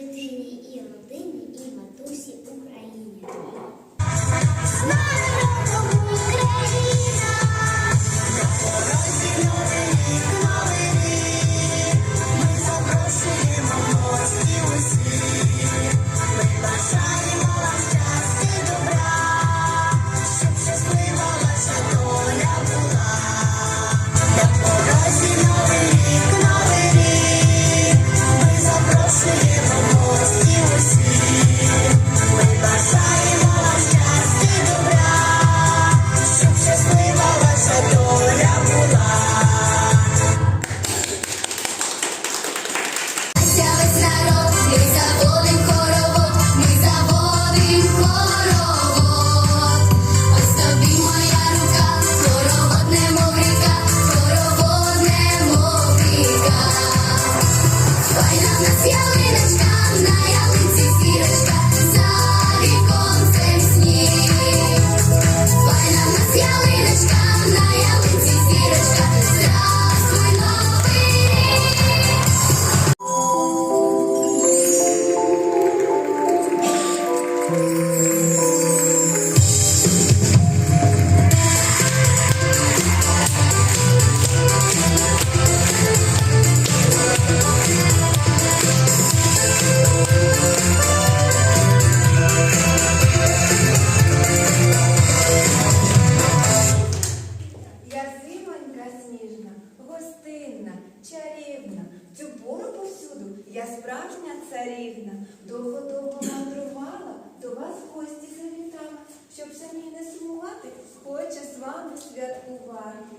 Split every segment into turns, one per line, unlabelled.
You. щоб
самі не сумувати, хоче з вами святкувати.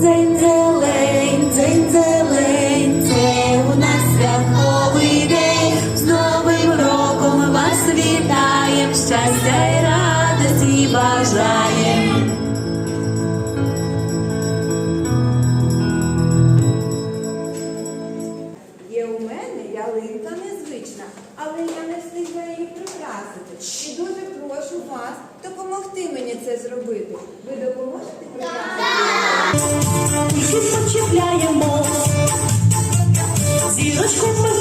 День зелень, день зелень, це у нас святковий день, з Новим роком вас вітаєм, щастя і радості бажаєм.
Є у мене ялинка незвична, але я не встигла її прикрасити. І дуже прошу вас допомогти мені це зробити. Ви допоможете прикрасити?
почепляємо, зірочку
ми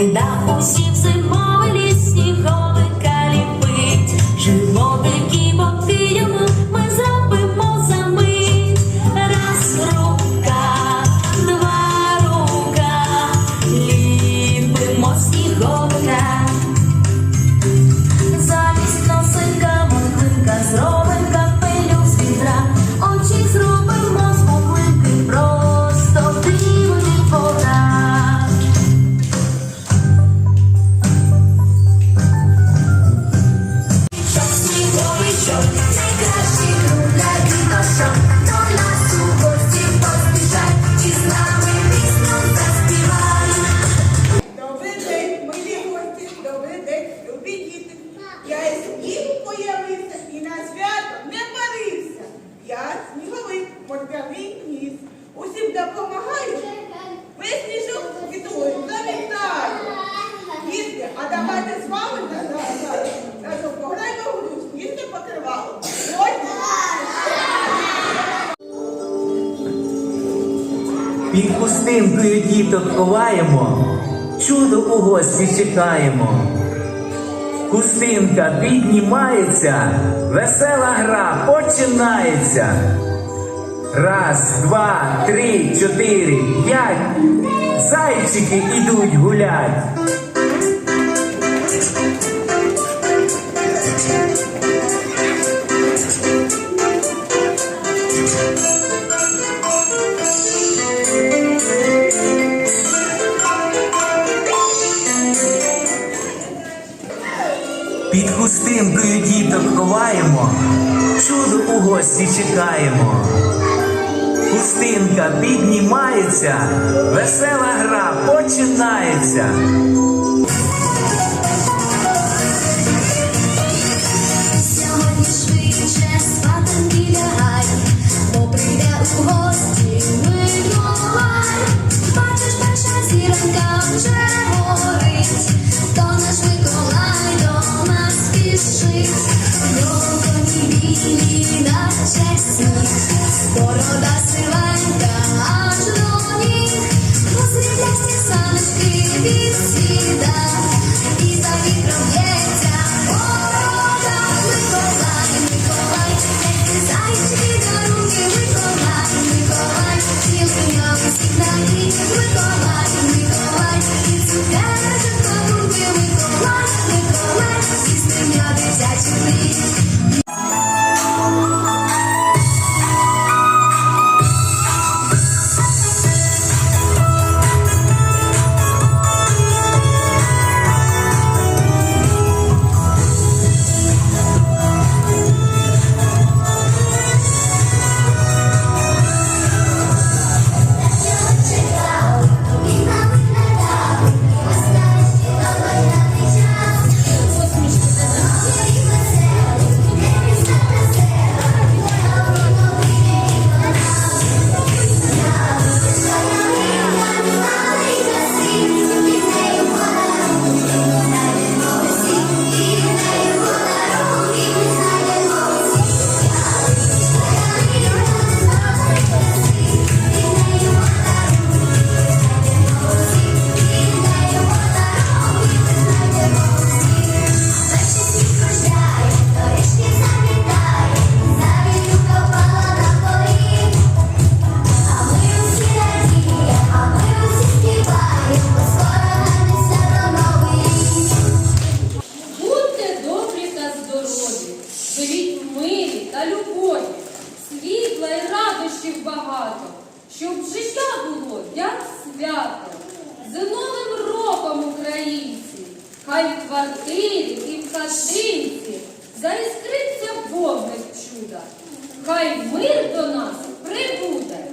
гайда усі
взима. хустинкою діток ховаємо, чудо у гості чекаємо. Хустинка піднімається, весела гра починається. Раз, два, три, чотири, п'ять. Зайчики ідуть гулять. гості чекаємо. пустинка піднімається, весела гра починається.
квартирі і в хатинці заіскриться вогник чуда. Хай мир до нас прибуде.